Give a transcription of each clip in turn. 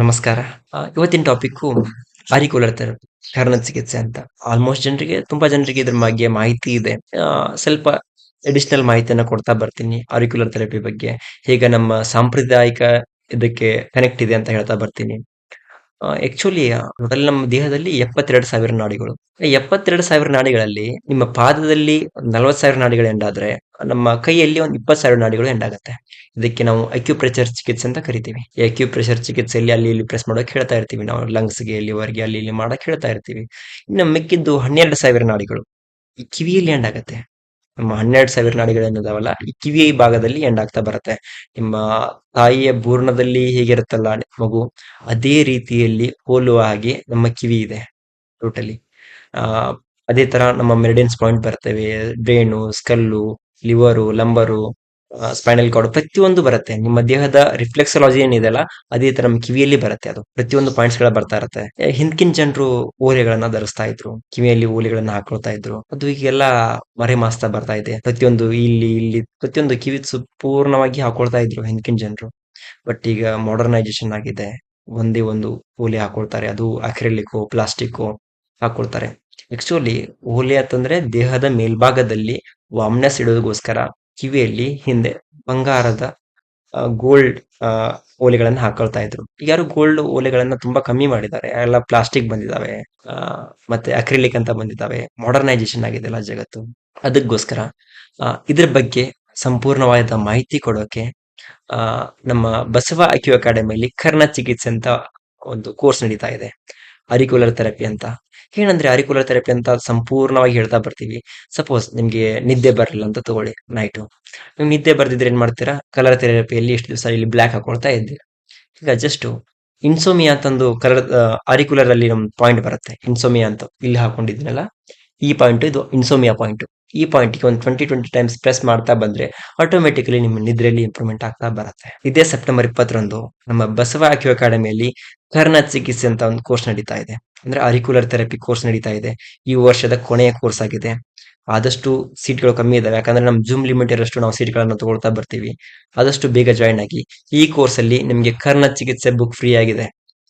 ನಮಸ್ಕಾರ. ಇವತ್ತಿನ topic ಆರಿಕುಲರ್ therapy Karna ಚಿಕಿತ್ಸೆ ಅಂತ. ಆಲ್ಮೋಸ್ಟ್ ಜನರಿಗೆ ತುಂಬಾ ಜನರಿಗೆ ಇದ್ರ ಬಗ್ಗೆ ಮಾಹಿತಿ ಇದೆ. ಸ್ವಲ್ಪ ಅಡಿಷನಲ್ ಮಾಹಿತಿಯನ್ನ ಕೊಡ್ತಾ ಬರ್ತೀನಿ ಆರಿಕ್ಯುಲರ್ ಥೆರಪಿ ಬಗ್ಗೆ. ಹೇಗೆ ನಮ್ಮ ಸಾಂಪ್ರದಾಯಿಕ ಇದಕ್ಕೆ ಕನೆಕ್ಟ್ ಇದೆ ಅಂತ ಹೇಳ್ತಾ ಬರ್ತೀನಿ. ಆಕ್ಚುಲಿ ಟೋಟಲ್ ನಮ್ಮ ದೇಹದಲ್ಲಿ ಎಪ್ಪತ್ತೆರಡು ಸಾವಿರ ನಾಡಿಗಳು. ಎಪ್ಪತ್ತೆರಡು ಸಾವಿರ ನಾಡಿಗಳಲ್ಲಿ ನಿಮ್ಮ ಪಾದದಲ್ಲಿ ನಲವತ್ತು ಸಾವಿರ ನಾಡಿಗಳು ಎಂಡಾದ್ರೆ ನಮ್ಮ ಕೈಯಲ್ಲಿ ಒಂದು ಸಾವಿರ ನಾಡಿಗಳು ಆಗುತ್ತೆ. ಇದಕ್ಕೆ ನಾವು ಅಕ್ಯುಪ್ರೆಷರ್ ಚಿಕಿತ್ಸೆ ಅಂತ ಕರಿತೀವಿ. ಈ ಅಕ್ಯುಪ್ರೆಷರ್ ಚಿಕಿತ್ಸೆಯಲ್ಲಿ ಅಲ್ಲಿ ಇಲ್ಲಿ ಪ್ರೆಸ್ ಮಾಡೋಕೆ ಹೇಳ್ತಾ ಇರ್ತೀವಿ. ನಾವು ಲಂಗ್ಸ್ಗೆ ಲಿವರ್ಗೆ ಅಲ್ಲಿ ಇಲ್ಲಿ ಮಾಡಕ್ ಹೇಳ್ತಾ ಇರ್ತೀವಿ. ಇನ್ನು ಮಿಕ್ಕಿದ್ದು ಹನ್ನೆರಡು ಸಾವಿರ ನಾಡಿಗಳು. ಈ ಕಿವಿಯಲ್ಲಿ ಎಂಡಾಗತ್ತೆ ನಮ್ಮ ಹನ್ನೆರಡು ಸಾವಿರ ನಾಡಿಗಳೇನಿದಾವಲ್ಲ ಈ ಕಿವಿ ಭಾಗದಲ್ಲಿ ಎಂಡಾಗ್ತಾ ಬರುತ್ತೆ. ನಿಮ್ಮ ತಾಯಿಯ ಬೂರ್ಣದಲ್ಲಿ ಹೇಗಿರುತ್ತಲ್ಲ ಮಗು, ಅದೇ ರೀತಿಯಲ್ಲಿ ಹೋಲುವ ಹಾಗೆ ನಮ್ಮ ಕಿವಿ ಇದೆ ಟೋಟಲಿ ಅದೇ ತರ ನಮ್ಮ ಮೆರಿಡಿಯನ್ಸ್ ಪಾಯಿಂಟ್ ಬರ್ತವೆ brain skull liver lumbar spinal cord ಪ್ರತಿಯೊಂದು ಬರುತ್ತೆ. ನಿಮ್ಮ ದೇಹದ ರಿಫ್ಲೆಕ್ಸಾಲಜಿ ಏನಿದೆಯಲ್ಲ, ಅದೇ ತರ ನಮ್ಮ ಕಿವಿಯಲ್ಲಿ ಬರುತ್ತೆ ಅದು. ಪ್ರತಿಯೊಂದು ಪಾಯಿಂಟ್ಸ್ಗಳ ಬರ್ತಾ ಇರುತ್ತೆ. ಹಿಂದಿನ ಜನರು ಓಲೆಗಳನ್ನ ಧರಿಸ್ತಾ ಇದ್ರು. ಕಿವಿಯಲ್ಲಿ ಓಲೆಗಳನ್ನ ಹಾಕೊಳ್ತಾ ಇದ್ರು. ಅದು ಈಗೆಲ್ಲ ಮರೆ ಮಾಸ್ತಾ ಬರ್ತಾ ಇದೆ. ಪ್ರತಿಯೊಂದು ಇಲ್ಲಿ ಇಲ್ಲಿ, ಪ್ರತಿಯೊಂದು ಕಿವಿ ಪೂರ್ಣವಾಗಿ ಹಾಕೊಳ್ತಾ ಇದ್ರು ಹಿಂದ್ಕಿನ ಜನರು. ಬಟ್ ಈಗ ಮಾಡರ್ನೈಸೇಷನ್ ಆಗಿದೆ. ಒಂದೇ ಒಂದು ಓಲೆ ಹಾಕೊಳ್ತಾರೆ. ಅದು ಅಕ್ರೆಲಿಕ್ಕೋ ಪ್ಲಾಸ್ಟಿಕ್ ಹಾಕೊಳ್ತಾರೆ. ಆಕ್ಚುಲಿ ಓಲೆ ಅಂತಂದ್ರೆ ದೇಹದ ಮೇಲ್ಭಾಗದಲ್ಲಿ ವಾಮ್ನೆಸ್ ಇಡೋದಕ್ಕೋಸ್ಕರ ಕಿವಿಯಲ್ಲಿ ಹಿಂದೆ ಬಂಗಾರದ ಗೋಲ್ಡ್ ಓಲೆಗಳನ್ನ ಹಾಕೊಳ್ತಾ ಇದ್ರು. ಯಾರು ಗೋಲ್ಡ್ ಓಲೆಗಳನ್ನ ತುಂಬಾ ಕಮ್ಮಿ ಮಾಡಿದ್ದಾರೆ. ಎಲ್ಲ ಪ್ಲಾಸ್ಟಿಕ್ ಬಂದಿದಾವೆ ಮತ್ತೆ ಅಕ್ರಿಲಿಕ್ ಅಂತ ಬಂದಿದ್ದಾವೆ. ಮಾಡರ್ನೈಸೇಷನ್ ಆಗಿದೆ ಎಲ್ಲ ಜಗತ್ತು. ಅದಕ್ಕೋಸ್ಕರ ಇದ್ರ ಬಗ್ಗೆ ಸಂಪೂರ್ಣವಾದ ಮಾಹಿತಿ ಕೊಡೋಕೆ ನಮ್ಮ ಬಸವ ಅಕ್ಯೂ ಅಕಾಡೆಮಿಯಲ್ಲಿ ಕರ್ಣ ಚಿಕಿತ್ಸೆ ಅಂತ ಒಂದು ಕೋರ್ಸ್ ನಡೀತಾ ಇದೆ. ಅರಿಕ್ಯುಲರ್ ಥೆರಪಿ ಅಂತ. ಏನಂದ್ರೆ ಅರಿಕ್ಯುಲರ್ ಥೆರಪಿ ಅಂತ ಸಂಪೂರ್ಣವಾಗಿ ಹೇಳ್ತಾ ಬರ್ತೀವಿ. ಸಪೋಸ್ ನಿಮ್ಗೆ ನಿದ್ದೆ ಬರಲಿಲ್ಲ ಅಂತ ತಗೊಳ್ಳಿ ನೈಟು ನೀವು ನಿದ್ದೆ ಬರ್ದಿದ್ರೆ ಏನ್ ಮಾಡ್ತೀರಾ? ಕಲರ್ ಥೆರಪಿಯಲ್ಲಿ ಎಷ್ಟು ದಿವಸ ಇಲ್ಲಿ ಬ್ಲ್ಯಾಕ್ ಹಾಕೊಳ್ತಾ ಇದ್ದೀರಾ. ಈಗ ಜಸ್ಟ್ ಇನ್ಸೋಮಿಯಾ ಅಂತಂದು ಕಲರ್ ಅರಿಕ್ಯುಲರ್ ಅಲ್ಲಿ ನಮ್ ಪಾಯಿಂಟ್ ಬರುತ್ತೆ. ಇನ್ಸೋಮಿಯಾ ಅಂತ ಇಲ್ಲಿ ಹಾಕೊಂಡಿದ್ದೀನಲ್ಲ. ಈ ಪಾಯಿಂಟ್ ಇದು ಇನ್ಸೋಮಿಯಾ ಪಾಯಿಂಟ್ ಈ ಪಾಯಿಂಟ್ಗೆ ಒಂದು ಟ್ವೆಂಟಿ ಟ್ವೆಂಟಿ ಟೈಮ್ಸ್ ಪ್ರೆಸ್ ಮಾಡ್ತಾ ಬಂದ್ರೆ ಆಟೋಮೆಟಿಕಲಿ ನಿಮ್ಮ ನಿದ್ರೆಯಲ್ಲಿ ಇಂಪ್ರೂವ್ಮೆಂಟ್ ಆಗ್ತಾ ಬರುತ್ತೆ. ಇದೇ ಸೆಪ್ಟೆಂಬರ್ ಇಪ್ಪತ್ತರಂದು ನಮ್ಮ ಬಸವ ಅಕ್ಯೂ ಅಕಾಡೆಮಿಯಲ್ಲಿ ಕರ್ಣ ಚಿಕಿತ್ಸೆ ಅಂತ ಒಂದು ಕೋರ್ಸ್ ನಡೀತಾ ಇದೆ. ಅಂದ್ರೆ ಅರಿಕ್ಯುಲರ್ ಥೆರಪಿ ಕೋರ್ಸ್ ನಡೀತಾ ಇದೆ. ಈ ವರ್ಷದ ಕೊನೆಯ ಕೋರ್ಸ್ ಆಗಿದೆ. ಆದಷ್ಟು ಸೀಟ್ಗಳು ಕಮ್ಮಿ ಇದಾವೆ. ಯಾಕಂದ್ರೆ ನಮ್ಮ ಜೂಮ್ ಲಿಮಿಟ್ ಇರೋಷ್ಟು ನಾವು ಸೀಟ್ಗಳನ್ನು ತಗೊಳ್ತಾ ಬರ್ತೀವಿ. ಆದಷ್ಟು ಬೇಗ ಜಾಯಿನ್ ಆಗಿ. ಈ ಕೋರ್ಸ್ ಅಲ್ಲಿ ನಿಮ್ಗೆ ಕರ್ಣ ಚಿಕಿತ್ಸೆ ಬುಕ್ ಫ್ರೀ ಆಗಿದೆ.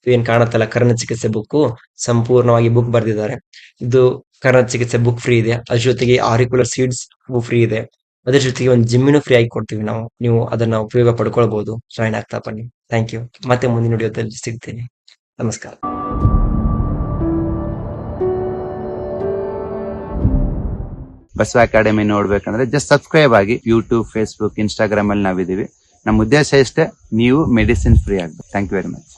ಏನ್ ಕಾಣುತ್ತಲ್ಲ ಕರ್ಣ ಚಿಕಿತ್ಸೆ ಬುಕ್ ಸಂಪೂರ್ಣವಾಗಿ ಬುಕ್ ಬರ್ದಿದ್ದಾರೆ. ಇದು ಕರ್ಣ ಚಿಕಿತ್ಸೆ ಬುಕ್ ಫ್ರೀ ಇದೆ. ಅದ್ರ ಜೊತೆಗೆ ಆರಿಕ್ಯುಲರ್ ಸೀಟ್ಸ್ ಫ್ರೀ ಇದೆ. ಅದ್ರ ಜೊತೆಗೆ ಒಂದು ಜಿಮ್ಮಿನೂ ಫ್ರೀ ಆಗಿ ಕೊಡ್ತೀವಿ ನಾವು. ನೀವು ಅದನ್ನ ಉಪಯೋಗ ಪಡ್ಕೊಳ್ಬಹುದು ಜಾಯಿನ್ ಆಗ್ತಾ ಬನ್ನಿ. ಥ್ಯಾಂಕ್ ಯು ಮತ್ತೆ ಮುಂದಿನ ವಿಡಿಯೋದಲ್ಲಿ ಸಿಗ್ತೀನಿ. ನಮಸ್ಕಾರ. ಬಸವ ಅಕಾಡೆಮಿ ನೋಡ್ಬೇಕಂದ್ರೆ ಜಸ್ಟ್ ಸಬ್ಸ್ಕ್ರೈಬ್ ಆಗಿ ಯೂಟ್ಯೂಬ್ ಫೇಸ್ಬುಕ್ ಇನ್ಸ್ಟಾಗ್ರಾಮ್ ಅಲ್ಲಿ ನಾವಿದೀವಿ ನಮ್ಮ ಉದ್ದೇಶ ಇಷ್ಟೇ, ನೀವು ಮೆಡಿಸಿನ್ ಫ್ರೀ ಆಗ್ಬೇಕು. Thank you very much